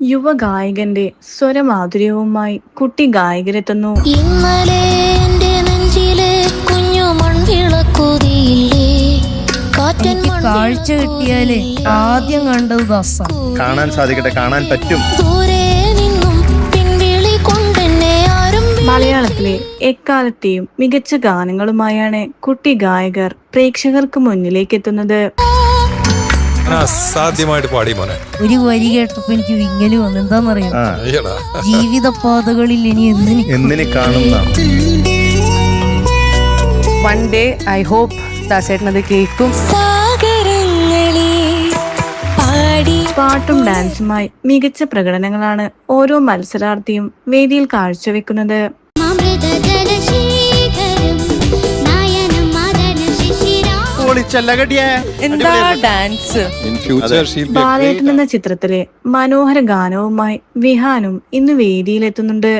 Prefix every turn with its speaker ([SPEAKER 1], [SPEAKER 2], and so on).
[SPEAKER 1] യുവഗായകന്റെ സ്വരമാധുര്യവുമായി കുട്ടി ഗായകരെത്തുന്നു.
[SPEAKER 2] ഇന്നലെ എന്റെ നെഞ്ചിലെ കുഞ്ഞു മൺവിളക്കുതിയില്ലേ കാറ്റൻ
[SPEAKER 3] കാഴ്ച കിട്ടിയാലേ ആദ്യം കണ്ടത് ദാസ.
[SPEAKER 4] കാണാൻ സാധിക്കട്ടെ കാണാൻ പറ്റും.
[SPEAKER 2] ദൂരെ നിന്നും പിൻവിളി കൊണ്ടെന്നെ ആരും
[SPEAKER 1] മലയാളത്തിലെ എക്കാലത്തെയും മികച്ച ഗാനങ്ങളുമായാണ് കുട്ടി ഗായകർ പ്രേക്ഷകർക്ക് മുന്നിലേക്ക് എത്തുന്നത്
[SPEAKER 5] ഞാൻ അസാധ്യമായിട്ട് പാടി മോനെ.
[SPEAKER 3] ഒരു വരി കേട്ടപ്പോ എനിക്ക് വിങ്ങൽ വന്നു. എന്താന്നറിയാം
[SPEAKER 5] ജീവിത
[SPEAKER 3] പാതകളിൽ ഇനി എന്തിനു
[SPEAKER 4] എന്നിനെ കാണുന്ന?
[SPEAKER 6] വൺ ഡേ ഐ ഹോപ്പ് ദാസേട്ടനത് കേൾക്കും.
[SPEAKER 2] സാഗരങ്ങളെ പാടി
[SPEAKER 1] പാട്ടും ഡാൻസുമായി മികച്ച പ്രകടനങ്ങളാണ് ഓരോ മത്സരാർത്ഥിയും വേദിയിൽ കാഴ്ചവെക്കുന്നത്.
[SPEAKER 6] എന്താ dance?
[SPEAKER 5] In future she'll be
[SPEAKER 1] Balettan എന്ന ചിത്രത്തിലെ മനോഹര ഗാനവുമായി വിഹാനും ഇന്ന് വേദിയിലെത്തുന്നുണ്ട്.